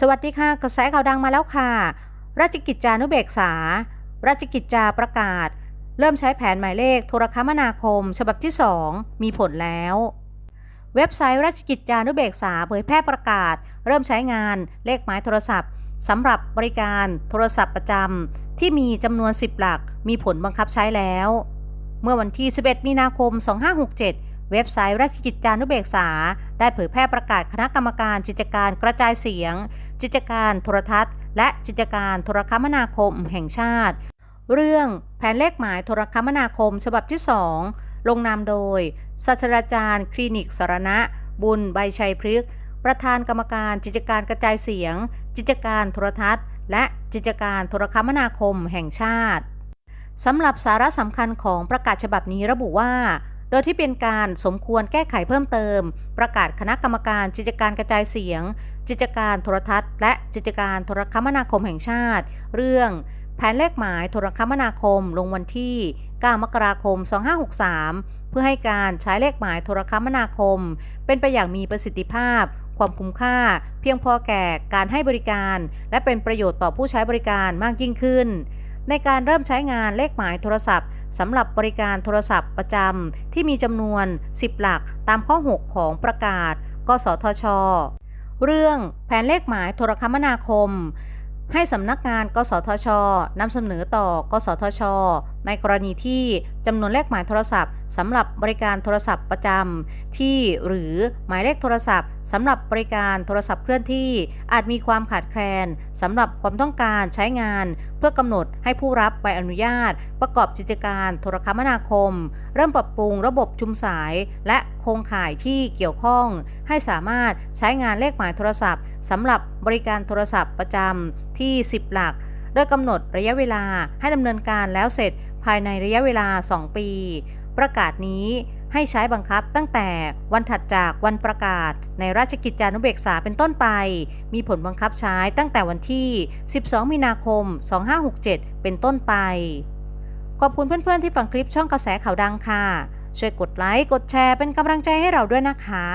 สวัสดีค่ะ กระแสข่าวดังมาแล้วค่ะ ราชกิจจานุเบกษา ราชกิจจาประกาศ เริ่มใช้แผนหมายเลขโทรคมนาคม ฉบับที่ 2 มีผลแล้ว เว็บไซต์ราชกิจจานุเบกษาเผยแพร่ประกาศ เริ่มใช้งานเลขหมายโทรศัพท์สำหรับบริการโทรศัพท์ประจำที่มีจำนวน 10 หลัก มีผลบังคับใช้แล้ว เมื่อวันที่ 11 มีนาคม 2567 เว็บไซต์ราชกิจจานุเบกษา ได้เผยแพร่ประกาศคณะกรรมการกิจการกระจายเสียงกิจการโทรทัศน์ และกิจการโทรคมนาคมแห่งชาติ เรื่องแผนเลขหมายโทรคมนาคมฉบับที่ 2 ลงนามโดยศาสตราจารย์ คลินิกสารณะ บุญใบชัยพฤกษ์ประธานกรรมการกิจการกระจายเสียงกิจการโทรทัศน์ และกิจการโทรคมนาคมแห่งชาติสำหรับสาระสำคัญของประกาศฉบับนี้ระบุว่า โดยที่เป็นการสมควรแก้ไขเพิ่มเติม ประกาศคณะกรรมการกิจการกระจายเสียง กิจการโทรทัศน์ และกิจการโทรคมนาคมแห่งชาติ เรื่อง แผนเลขหมายโทรคมนาคมลงวันที่ 9 มกราคม 2563 เพื่อให้การใช้เลขหมายโทรคมนาคม เป็นไปอย่างมีประสิทธิภาพ ความคุ้มค่า เพียงพอแก่การให้บริการ และเป็นประโยชน์ต่อผู้ใช้บริการมากยิ่งขึ้น ในการเริ่มใช้งานเลขหมายโทรศัพท์ สำหรับบริการโทรศัพท์ประจำที่มีจำนวน 10 หลักตามข้อ 6 ของประกาศ กสทช เรื่องแผนเลขหมายโทรคมนาคม ให้สำนักงาน กสทชนำเสนอต่อ กสทช ในกรณีที่จำนวนเลขหมายโทรศัพท์สำหรับบริการโทรศัพท์ประจำที่หรือหมายเลขโทรศัพท์สำหรับบริการโทรศัพท์เคลื่อนที่ อาจมีความขาดแคลนสำหรับความต้องการใช้งาน เพื่อกำหนดให้ผู้รับใบอนุญาต ประกอบกิจการโทรคมนาคม เริ่มปรับปรุงระบบชุมสาย และโครงข่ายที่เกี่ยวข้อง ให้สามารถใช้งานเลขหมายโทรศัพท์ สำหรับบริการโทรศัพท์ประจำที่ 10 หลัก โดยกำหนดระยะเวลาให้ดำเนินการแล้วเสร็จภายในระยะเวลา 2 ปี ประกาศนี้ให้ใช้บังคับตั้งแต่วันถัดจากวันประกาศในราชกิจจานุเบกษาเป็นต้นไป มีผลบังคับใช้ตั้งแต่วันที่ 12 มีนาคม 2567 เป็นต้นไป ขอบคุณเพื่อนๆที่ฟังคลิปช่องกระแสข่าวดังค่ะ ช่วยกดไลค์ กดแชร์เป็นกำลังใจให้เราด้วยนะคะ